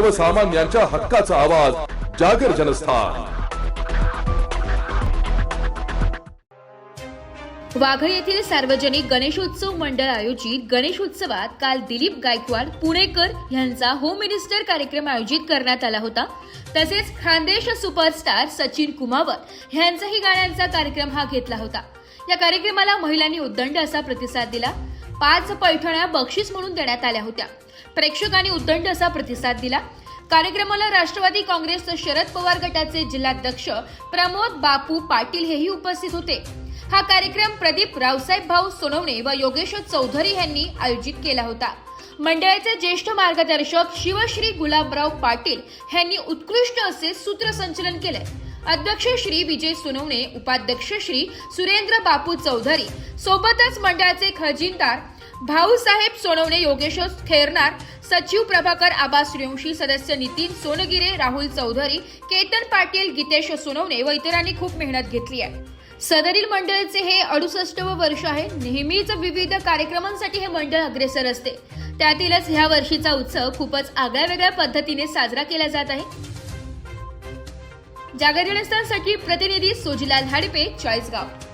सर्वसामान्यांच्या हक्काचा आवाज जागर जनस्थान. वाघळ येथील सार्वजनिक गणेशोत्सव मंडळ आयोजित गणेशोत्सवात काल दिलीप गायकवाड पुणेकर यांचा होम मिनिस्टर कार्यक्रम आयोजित करण्यात आला होता. तसेच खानदेश सुपरस्टार सचिन कुमावत यांचाही गाण्यांचा कार्यक्रम हा घेतला होता. या कार्यक्रमाला महिलांनी उद्दंड असा प्रतिसाद दिला. पाच पैठण्या बक्षीस म्हणून देण्यात आल्या होत्या. प्रेक्षकांनी उद्दंड असा प्रतिसाद दिला. कार्यक्रमाला राष्ट्रवादी काँग्रेस शरद पवार गटाचे जिल्हाध्यक्ष प्रमोद बापू पाटील हेही उपस्थित होते. हा कार्यक्रम प्रदीप रावसाहेब भाऊ सोनवणे व योगेश चौधरी यांनी आयोजित केला होता. मंडळाचे ज्येष्ठ मार्गदर्शक शिवश्री गुलाबराव पाटील यांनी उत्कृष्ट असे सूत्रसंचलन केले. अध्यक्ष श्री विजय सोनवणे उपाध्यक्ष श्री सुरेंद्र बापू चौधरी सोबतच मंडळाचे खजिनदार भाऊसाहेब सोनवणे योगेश्वर खेरनार सचिव प्रभाकर आबा श्रीवंशी सदस्य नितीन सोनगिरे राहुल चौधरी केतन पाटील गीतेश सोनवणे व इतरांनी खूप मेहनत घेतली आहे. सदरील मंडळचे हे अडुसष्टव वर्ष आहे. नेहमीच विविध कार्यक्रमांसाठी हे मंडळ अग्रेसर असते. त्यातीलच ह्या वर्षीचा उत्सव खूपच आगळ्या वेगळ्या पद्धतीने साजरा केला जात आहे. जागरणस्थांसाठी प्रतिनिधी सोजीलाल हाडपे चाळीसगाव